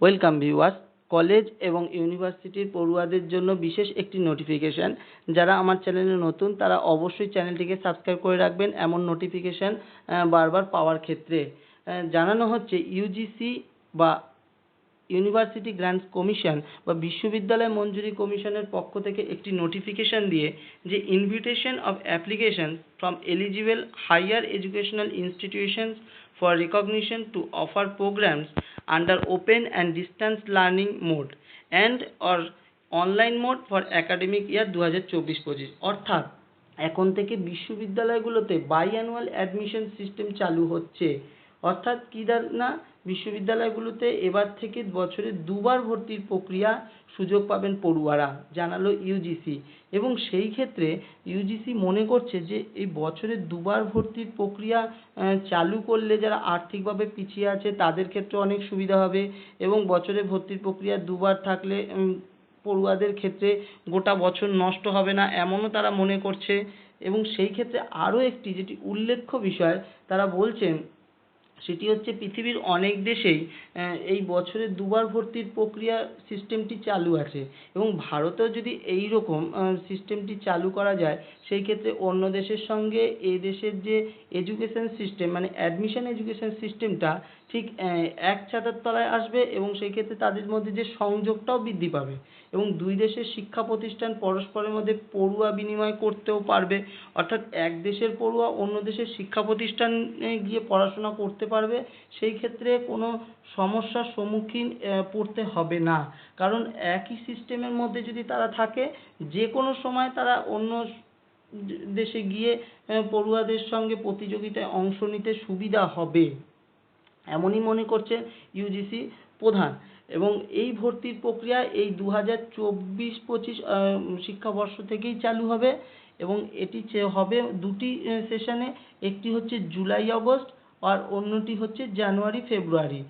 Welcome viewers college এবং ইউনিভার্সিটির পড়ুয়াদের জন্য বিশেষ একটি নোটিফিকেশান যারা আমার চ্যানেলে নতুন, তারা অবশ্যই চ্যানেলটিকে সাবস্ক্রাইব করে রাখবেন এমন নোটিফিকেশান বারবার পাওয়ার ক্ষেত্রে। জানানো হচ্ছে ইউজিসি বা ইউনিভার্সিটি গ্র্যান্টস কমিশন বা বিশ্ববিদ্যালয় মঞ্জুরি কমিশনের পক্ষ থেকে একটি নোটিফিকেশন দিয়ে যে invitation of application from eligible higher educational institutions for recognition to offer programs under open and distance learning mode and or online mode for academic year দু হাজার চব্বিশ পঁচিশ। অর্থাৎ এখন থেকে বিশ্ববিদ্যালয়গুলোতে বাই অ্যানুয়াল অ্যাডমিশন সিস্টেম চালু হচ্ছে। অর্থাৎ কী না, বিশ্ববিদ্যালয়গুলোতে এবার থেকে বছরে দুবার ভর্তির প্রক্রিয়া সুযোগ পাবেন পড়ুয়ারা, জানালো ইউজিসি এবং সেই ক্ষেত্রে ইউজিসি মনে করছে যে এই বছরে দুবার ভর্তির প্রক্রিয়া চালু করলে যারা আর্থিকভাবে পিছিয়ে আছে তাদের ক্ষেত্রে অনেক সুবিধা হবে এবং বছরে ভর্তির প্রক্রিয়া দুবার থাকলে পড়ুয়াদের ক্ষেত্রে গোটা বছর নষ্ট হবে না এমনও তারা মনে করছে। এবং সেই ক্ষেত্রে আরও একটি যেটি উল্লেখ্য বিষয়, তারা বলছেন সেটি হচ্ছে পৃথিবীর অনেক দেশেই এই বছরে দুবার ভর্তির প্রক্রিয়া সিস্টেমটি চালু আছে। এবং ভারতেও যদি এই রকম সিস্টেমটি চালু করা যায়, সেই ক্ষেত্রে অন্য দেশের সঙ্গে এ দেশের যে এডুকেশন সিস্টেম মানে অ্যাডমিশন এডুকেশন সিস্টেমটা ঠিক এক ছাতার তলায় আসবে এবং সেই ক্ষেত্রে তাদের মধ্যে যে সংযোগটাও বৃদ্ধি পাবে। এবং দুই দেশের শিক্ষা প্রতিষ্ঠান পরস্পরের মধ্যে পড়ুয়া বিনিময় করতেও পারবে। অর্থাৎ এক দেশের পড়ুয়া অন্য দেশের শিক্ষা প্রতিষ্ঠানে গিয়ে পড়াশোনা করতে পারবে, সেই ক্ষেত্রে কোনো সমস্যার সম্মুখীন পড়তে হবে না। কারণ একই সিস্টেমের মধ্যে যদি তারা থাকে, যে কোনো সময় তারা অন্য দেশে গিয়ে পড়ুয়াদের সঙ্গে প্রতিযোগিতায় অংশ নিতে সুবিধা হবে। এমনই মনে করছে ইউজিসি প্রধান। এবং এই ভর্তির প্রক্রিয়া এই দু হাজার চব্বিশ পঁচিশ শিক্ষাবর্ষ থেকেই চালু হবে। এবং এটি হবে দুটি সেশনে একটি হচ্ছে জুলাই আগস্ট আর অন্যটি হচ্ছে জানুয়ারি ফেব্রুয়ারি